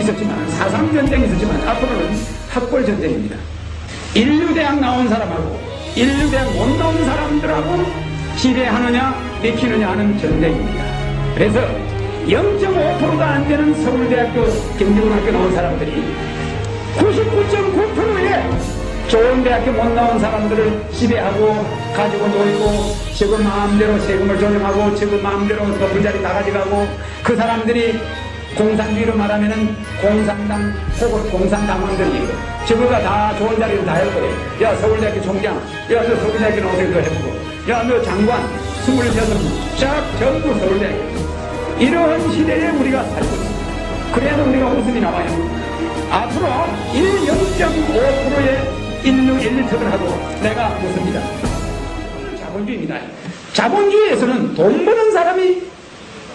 있었지만, 사상전쟁이 있었지만, 앞으로는 학벌전쟁입니다. 인류대학 나온 사람하고, 인류대학 못 나온 사람들하고 지배하느냐, 내키느냐 하는 전쟁입니다. 그래서 0.5%가 안 되는 서울대학교 경기고등학교 나온 사람들이 99.9%의 좋은 대학교 못 나온 사람들을 지배하고 가지고 놀고 지금 마음대로 세금을 조정하고 지금 마음대로 높은 자리 다 가져가고 그 사람들이 공산주의로 말하면은 공산당 혹은 공산당원들이 저거가 다 좋은 자리를 다 해버려. 야 서울대학교 총장, 야 너 서울대학교 나오서 그거 해보고, 야 너 장관, 스물여섯 쫙 전부 서울대학교. 이러한 시대에 우리가 살고 있습니다. 그래야 우리가 웃음이 나와요. 앞으로 1.5%의 인류 엘리트를 하고 내가 묻습니다. 자본주의입니다. 자본주의에서는 돈 버는 사람이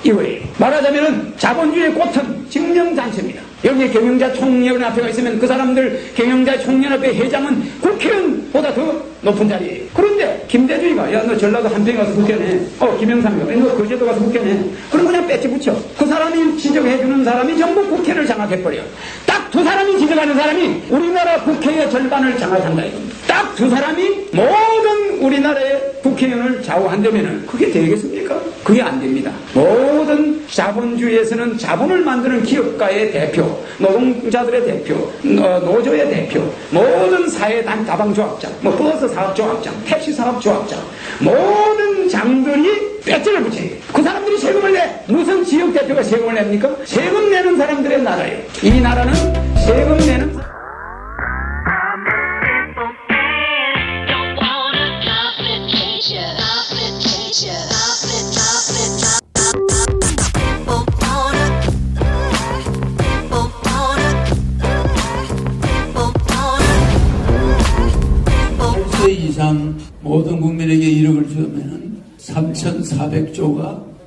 이거예요. 말하자면 자본주의의 꽃은 증명잔치입니다. 여기에 경영자 총연합회가 있으면 그 사람들 경영자 총연합회 회장은 국회의원보다 더 높은 자리예요. 그런데 김대중이가 야 너 전라도 한평 가서 국회네. 어 김영삼이가 너 거제도 가서 국회네. 그럼 그냥 뺏지 붙여. 그 사람이 지적해주는 사람이 전부 국회를 장악해버려. 딱 두 사람이 지적하는 사람이 우리나라 국회의 절반을 장악한다 이겁니다. 딱 두 사람이 모든 우리나라의 국회의원을 좌우한다면 그게 되겠습니까? 그게 안 됩니다. 모든 자본주의에서는 자본을 만드는 기업가의 대표, 노동자들의 대표, 어, 노조의 대표, 모든 사회 단 다방조합장, 뭐 버스 사업조합장, 택시 사업조합장, 모든 장들이 뼈대를 붙여요. 그 사람들이 세금을 내. 무슨 지역 대표가 세금을 냅니까? 세금 내는 사람들의 나라예요. 이 나라는 세금 내는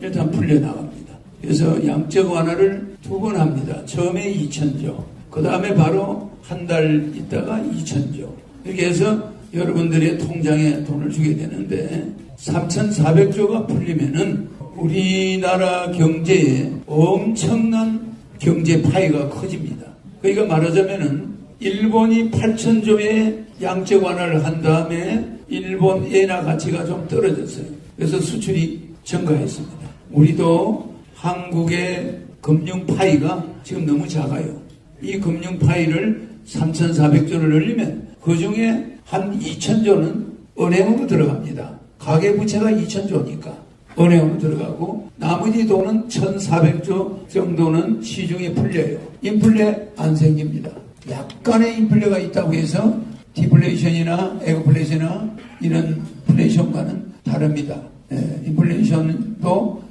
3,400조가 일단 풀려나갑니다. 그래서 양적 완화를 두 번 합니다. 처음에 2,000조, 그 다음에 바로 한 달 있다가 2,000조. 이렇게 해서 여러분들의 통장에 돈을 주게 되는데 3,400조가 풀리면은 우리나라 경제에 엄청난 경제 파이가 커집니다. 그러니까 말하자면은 일본이 8천조의 양적 완화를 한 다음에 일본 엔화 가치가 좀 떨어졌어요. 그래서 수출이 증가했습니다. 우리도 한국의 금융 파이가 지금 너무 작아요. 이 금융 파이를 3,400조를 늘리면 그 중에 한 2,000조는 은행으로 들어갑니다. 가계부채가 2,000조니까. 은행으로 들어가고 나머지 돈은 1,400조 정도는 시중에 풀려요. 인플레 안 생깁니다. 약간의 인플레가 있다고 해서 디플레이션이나 에그플레이션이나 이런 플레이션과는 다릅니다. 예, 인플레이션도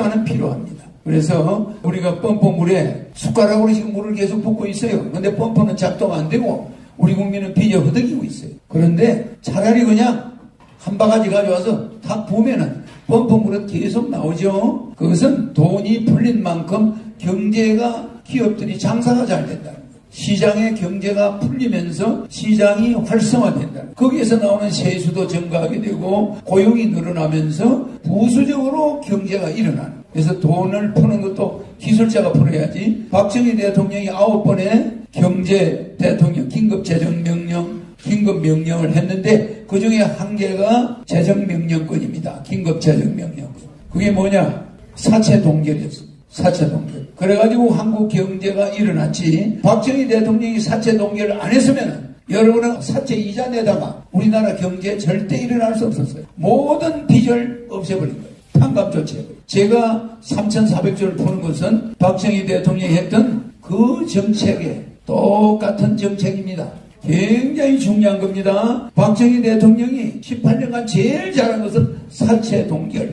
약간은 필요합니다. 그래서 우리가 펌프물에 숟가락으로 지금 물을 계속 붓고 있어요. 근데 펌프는 작동 안 되고 우리 국민은 빚어 허덕이고 있어요. 그런데 차라리 그냥 한 바가지 가져와서 다 보면은 펌프물은 계속 나오죠. 그것은 돈이 풀린 만큼 경제가 기업들이 장사가 잘 된다. 시장의 경제가 풀리면서 시장이 활성화된다. 거기에서 나오는 세수도 증가하게 되고 고용이 늘어나면서 부수적으로 경제가 일어나는. 그래서 돈을 푸는 것도 기술자가 풀어야지. 박정희 대통령이 아홉 번의 경제 대통령 긴급 재정 명령 긴급 명령을 했는데 그 중에 한 개가 재정 명령권입니다. 긴급 재정 명령권. 그게 뭐냐? 사채 동결이었습니다. 사채 동결. 그래가지고 한국 경제가 일어났지. 박정희 대통령이 사채 동결을 안 했으면 여러분은 사채 이자 내다가 우리나라 경제 절대 일어날 수 없었어요. 모든 빚을 없애버린 거예요. 탕감 조치해버린 제가 3,400조를 푸는 것은 박정희 대통령이 했던 그 정책에 똑같은 정책입니다. 굉장히 중요한 겁니다. 박정희 대통령이 18년간 제일 잘한 것은 사채 동결,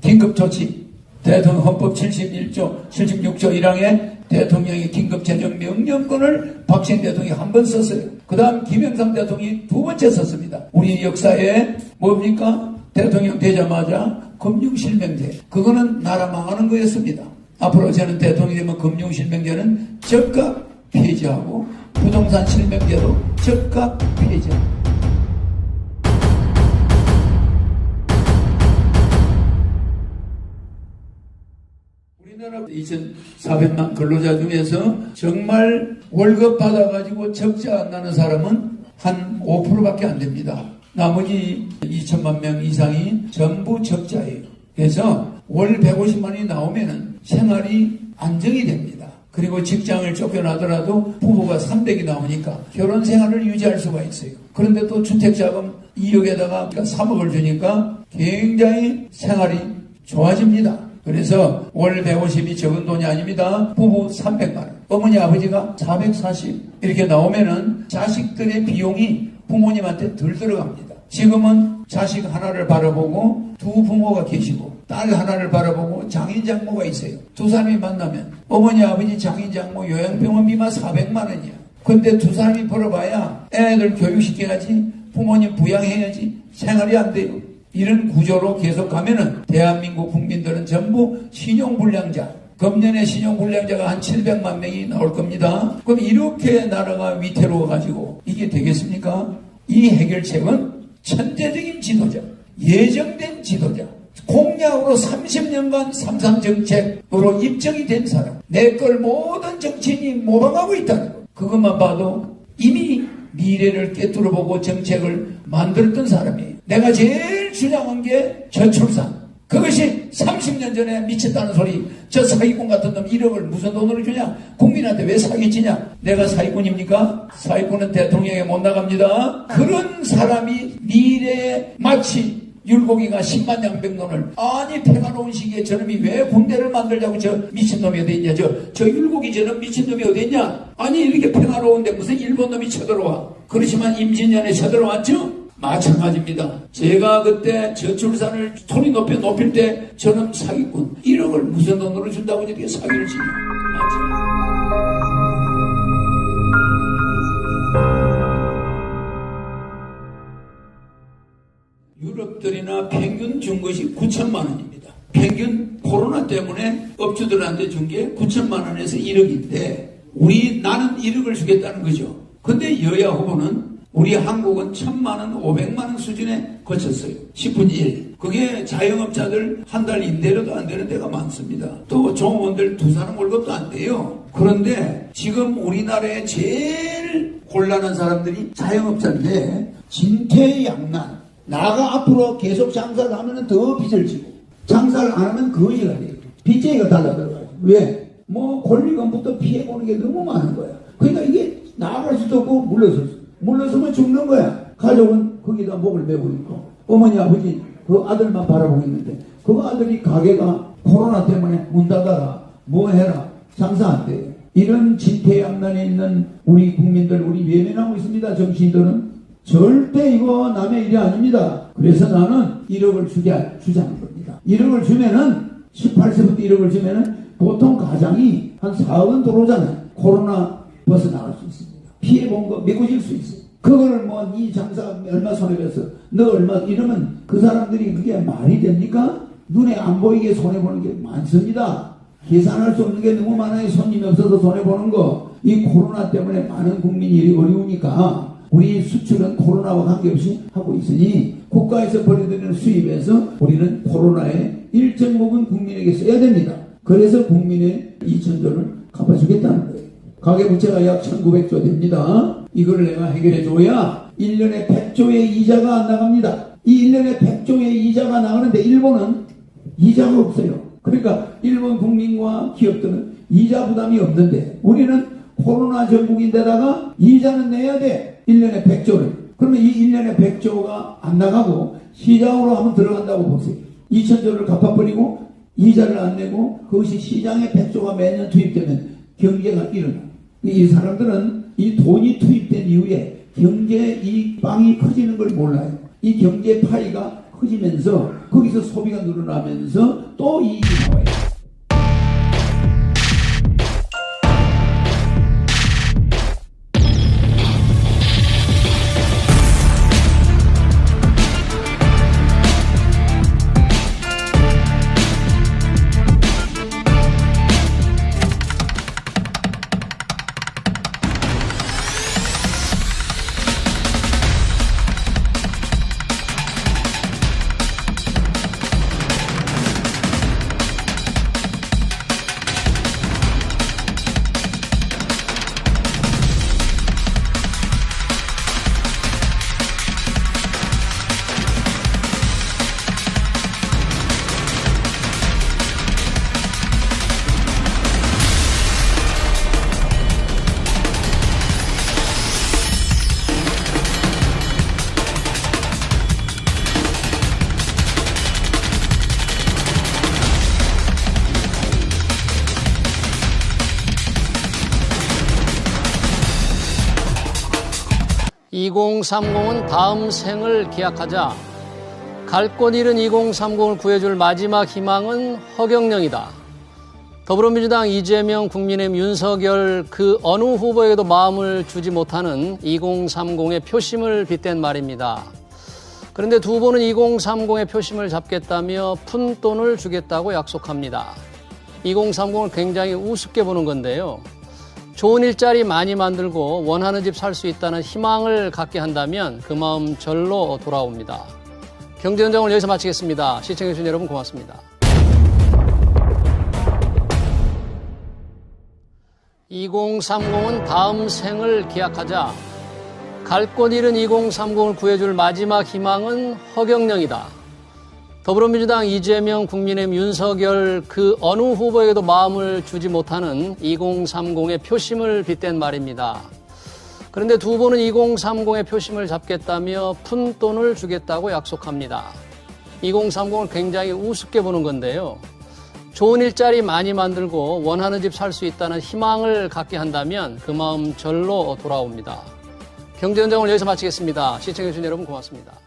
긴급 조치, 대통령 헌법 71조, 76조 1항에 대통령이 긴급재정 명령권을 박정희 대통령이 한 번 썼어요. 그 다음 김영삼 대통령이 두 번째 썼습니다. 우리 역사에 뭡니까? 대통령 되자마자 금융실명제. 그거는 나라 망하는 거였습니다. 앞으로 저는 대통령이 되면 금융실명제는 즉각 폐지하고 부동산 실명제도 즉각 폐지하고 우리나라 2,400만 근로자 중에서 정말 월급 받아가지고 적자 안 나는 사람은 한 5%밖에 안 됩니다. 나머지 2천만 명 이상이 전부 적자예요. 그래서 월 150만 원이 나오면은 생활이 안정이 됩니다. 그리고 직장을 쫓겨나더라도 부부가 300이 나오니까 결혼 생활을 유지할 수가 있어요. 그런데 또 주택자금 2억에다가 3억을 주니까 굉장히 생활이 좋아집니다. 그래서 월 150이 적은 돈이 아닙니다. 부부 300만 원. 어머니 아버지가 440 이렇게 나오면은 자식들의 비용이 부모님한테 덜 들어갑니다. 지금은 자식 하나를 바라보고 두 부모가 계시고 딸 하나를 바라보고 장인 장모가 있어요. 두 사람이 만나면 어머니 아버지 장인 장모 요양병원비만 400만 원이야. 근데 두 사람이 벌어봐야 애들 교육시켜야지 부모님 부양해야지 생활이 안 돼요. 이런 구조로 계속 가면은 대한민국 국민들은 전부 신용불량자. 금년에 신용불량자가 한 700만 명이 나올 겁니다. 그럼 이렇게 나라가 위태로워가지고 이게 되겠습니까? 이 해결책은 천재적인 지도자, 예정된 지도자, 공약으로 30년간 삼삼정책으로 입증이 된 사람, 내 걸 모든 정치인이 모방하고 있다는 거. 그것만 봐도 이미 미래를 꿰뚫어보고 정책을 만들었던 사람이 내가 제일 주장한 게 저출산. 그것이 30년 전에 미쳤다는 소리. 저 사기꾼 같은 놈 1억을 무슨 돈으로 주냐? 국민한테 왜 사기치냐? 내가 사기꾼입니까? 사기꾼은 대통령에 못 나갑니다. 그런 사람이 미래에 마치 율곡이가 10만 양백론을 아니 평화로운 시기에 저놈이 왜 군대를 만들자고 저 미친놈이 어디 있냐 저, 저 율곡이 저놈 미친놈이 어디 있냐? 아니 이렇게 평화로운데 무슨 일본놈이 쳐들어와? 그렇지만 임진년에 쳐들어왔죠? 마찬가지입니다. 제가 그때 저출산을 소리 높여 높일 때 저놈 사기꾼 1억을 무슨 돈으로 준다고 이렇게 사기를 치냐? 맞죠 유럽들이나 평균 준 것이 9천만 원입니다. 평균 코로나 때문에 업주들한테 준 게 9천만 원에서 1억인데 우리 나는 1억을 주겠다는 거죠. 근데 여야 후보는 우리 한국은 천만 원, 500만 원 수준에 거쳤어요. 10분의 1. 그게 자영업자들 한 달 임대료도 안 되는 데가 많습니다. 또 종업원들 두 사람 월급도 안 돼요. 그런데 지금 우리나라에 제일 곤란한 사람들이 자영업자인데 진퇴양난 나가 앞으로 계속 장사를 하면 더 빚을 지고 장사를 안 하면 거지가 돼요. 빚쟁이가 달라들어가요. 왜? 뭐 권리금부터 피해보는 게 너무 많은 거야. 그러니까 이게 나갈 수도 없고 물러설 수 물러서면 죽는 거야. 가족은 거기다 목을 메고 있고 어머니 아버지 그 아들만 바라보고 있는데 그 아들이 가게가 코로나 때문에 문 닫아라 뭐 해라 장사 안 돼요. 이런 진퇴양난에 있는 우리 국민들 우리 외면하고 있습니다. 정치인들은 절대 이거 남의 일이 아닙니다. 그래서 나는 1억을 주게 주자는 겁니다. 1억을 주면은 18세부터 1억을 주면은 보통 가장이 한 4억은 들어오잖아요. 코로나 벗어나갈 수 있습니다. 피해 본 거 메꿔질 수 있어요. 그거를 뭐네 장사 얼마 손해봤어. 너 얼마 이러면 그 사람들이 그게 말이 됩니까? 눈에 안 보이게 손해 보는 게 많습니다. 계산할 수 없는 게 너무 많아요. 손님이 없어서 손해 보는 거. 이 코로나 때문에 많은 국민이 어려우니까 우리 수출은 코로나와 관계없이 하고 있으니 국가에서 벌어들이는 수입에서 우리는 코로나에 일정 부분 국민에게 써야 됩니다. 그래서 국민의 2천조를 갚아주겠다는 거예요. 가계부채가 약 1900조 됩니다. 이걸 내가 해결해 줘야 1년에 100조의 이자가 안 나갑니다. 이 1년에 100조의 이자가 나가는데 일본은 이자가 없어요. 그러니까 일본 국민과 기업들은 이자 부담이 없는데 우리는 코로나 전국인데다가 이자는 내야 돼. 1년에 100조를. 그러면 이 1년에 100조가 안 나가고 시장으로 한번 들어간다고 보세요. 2천조를 갚아버리고 이자를 안 내고 그것이 시장에 100조가 매년 투입되면 경제가 일어나. 이 사람들은 이 돈이 투입된 이후에 경제 이 빵이 커지는 걸 몰라요. 이 경제 파이가 커지면서 거기서 소비가 늘어나면서 또 이익이 나와요. 2030은 다음 생을 기약하자. 갈 곳 잃은 2030을 구해줄 마지막 희망은 허경영이다. 더불어민주당 이재명, 국민의힘 윤석열 그 어느 후보에게도 마음을 주지 못하는 2030의 표심을 빗댄 말입니다. 그런데 두 후보는 2030의 표심을 잡겠다며 푼 돈을 주겠다고 약속합니다. 2030을 굉장히 우습게 보는 건데요. 좋은 일자리 많이 만들고 원하는 집 살 수 있다는 희망을 갖게 한다면 그 마음 절로 돌아옵니다. 경제현장을 여기서 마치겠습니다. 시청해주신 여러분 고맙습니다. 2030은 다음 생을 기약하자. 갈 곳 잃은 2030을 구해줄 마지막 희망은 허경영이다. 더불어민주당 이재명, 국민의힘 윤석열 그 어느 후보에게도 마음을 주지 못하는 2030의 표심을 빗댄 말입니다. 그런데 두 후보는 2030의 표심을 잡겠다며 푼 돈을 주겠다고 약속합니다. 2030을 굉장히 우습게 보는 건데요. 좋은 일자리 많이 만들고 원하는 집 살 수 있다는 희망을 갖게 한다면 그 마음 절로 돌아옵니다. 경제현장을 여기서 마치겠습니다. 시청해주신 여러분 고맙습니다.